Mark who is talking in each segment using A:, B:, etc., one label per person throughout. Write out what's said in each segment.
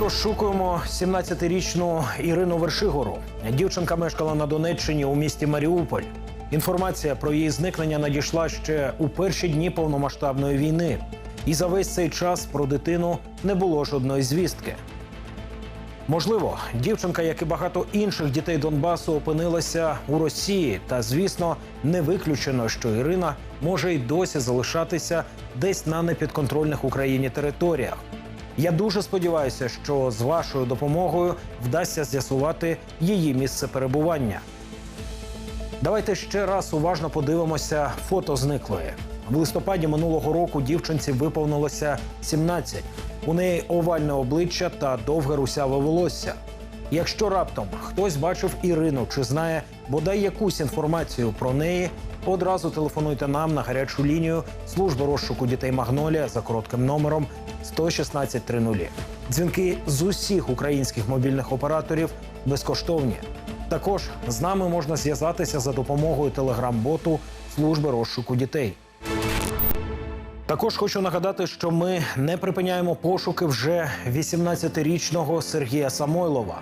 A: Розшукуємо 17-річну Ірину Вершигору. Дівчинка мешкала на Донеччині у місті Маріуполь. Інформація про її зникнення надійшла ще у перші дні повномасштабної війни. І за весь цей час про дитину не було жодної звістки. Можливо, дівчинка, як і багато інших дітей Донбасу, опинилася у Росії. Та, звісно, не виключено, що Ірина може й досі залишатися десь на непідконтрольних Україні територіях. Я дуже сподіваюся, що з вашою допомогою вдасться з'ясувати її місце перебування. Давайте ще раз уважно подивимося фото зниклої. В листопаді минулого року дівчинці виповнилося 17. У неї овальне обличчя та довге русяве волосся. Якщо раптом хтось бачив Ірину чи знає бодай якусь інформацію про неї, одразу телефонуйте нам на гарячу лінію служби розшуку дітей Магнолія за коротким номером 11630. Дзвінки з усіх українських мобільних операторів безкоштовні. Також з нами можна зв'язатися за допомогою телеграм-боту служби розшуку дітей. Також хочу нагадати, що ми не припиняємо пошуки вже 18-річного Сергія Самойлова.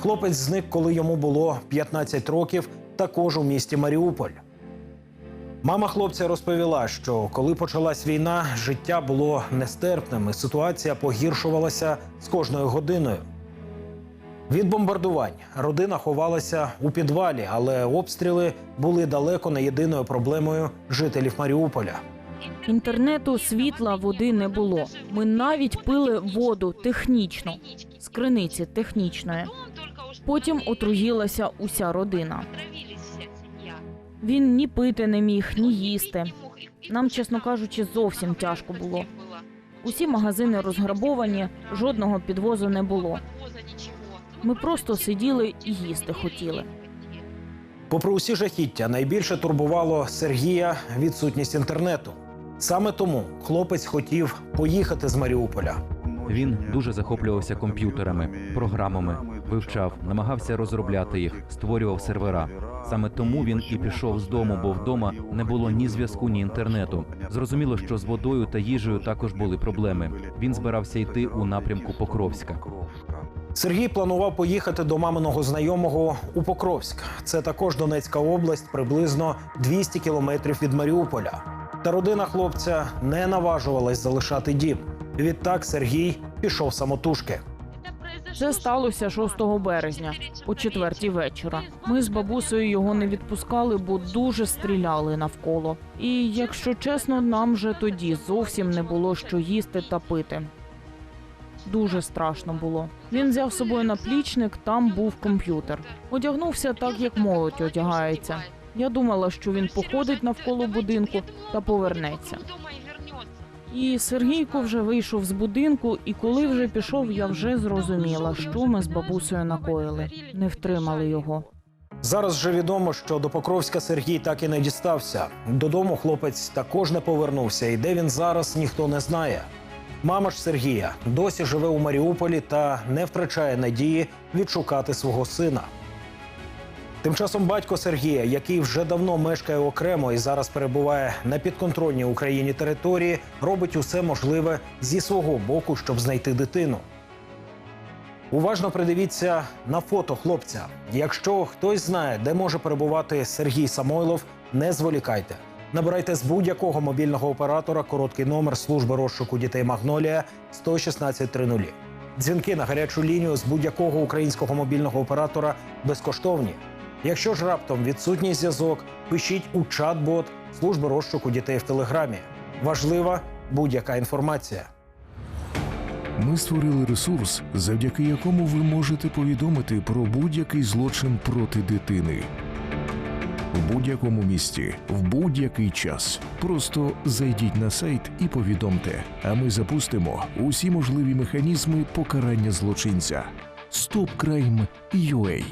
A: Хлопець зник, коли йому було 15 років, також у місті Маріуполь. Мама хлопця розповіла, що коли почалась війна, життя було нестерпним, і ситуація погіршувалася з кожною годиною. Від бомбардувань родина ховалася у підвалі, але обстріли були далеко не єдиною проблемою жителів Маріуполя.
B: Інтернету, світла, води не було. Ми навіть пили воду технічно з криниці технічної. Потім отруїлася уся родина. Він ні пити не міг, ні їсти. Нам, чесно кажучи, зовсім тяжко було. Усі магазини розграбовані, жодного підвозу не було. Ми просто сиділи і їсти хотіли.
A: Попри усі жахіття, найбільше турбувало Сергія відсутність інтернету. Саме тому хлопець хотів поїхати з Маріуполя.
C: Він дуже захоплювався комп'ютерами, програмами, вивчав, намагався розробляти їх, створював сервера. Саме тому він і пішов з дому, бо вдома не було ні зв'язку, ні інтернету. Зрозуміло, що з водою та їжею також були проблеми. Він збирався йти у напрямку Покровська.
A: Сергій планував поїхати до маминого знайомого у Покровськ. Це також Донецька область, приблизно 200 кілометрів від Маріуполя. Та родина хлопця не наважувалась залишати дім. Відтак Сергій пішов самотужки.
B: Це сталося 6 березня, о четвертій вечора. Ми з бабусею його не відпускали, бо дуже стріляли навколо. І якщо чесно, нам же тоді зовсім не було що їсти та пити. Дуже страшно було. Він взяв з собою наплічник, там був комп'ютер. Одягнувся так, як молодь одягається. Я думала, що він походить навколо будинку та повернеться. І Сергійко вже вийшов з будинку, і коли вже пішов, я вже зрозуміла, що ми з бабусею накоїли. Не втримали його.
A: Зараз вже відомо, що до Покровська Сергій так і не дістався. Додому хлопець також не повернувся, і де він зараз ніхто не знає. Мама ж Сергія досі живе у Маріуполі та не втрачає надії відшукати свого сина. Тим часом батько Сергія, який вже давно мешкає окремо і зараз перебуває на підконтрольній Україні території, робить усе можливе зі свого боку, щоб знайти дитину. Уважно придивіться на фото хлопця. Якщо хтось знає, де може перебувати Сергій Самойлов, не зволікайте. Набирайте з будь-якого мобільного оператора короткий номер служби розшуку дітей Магнолія 11630. Дзвінки на гарячу лінію з будь-якого українського мобільного оператора безкоштовні. Якщо ж раптом відсутній зв'язок, пишіть у чат-бот служби розшуку дітей в телеграмі. Важлива будь-яка інформація.
D: Ми створили ресурс, завдяки якому ви можете повідомити про будь-який злочин проти дитини. В будь-якому місті, в будь-який час. Просто зайдіть на сайт і повідомте, а ми запустимо усі можливі механізми покарання злочинця. StopCrime.ua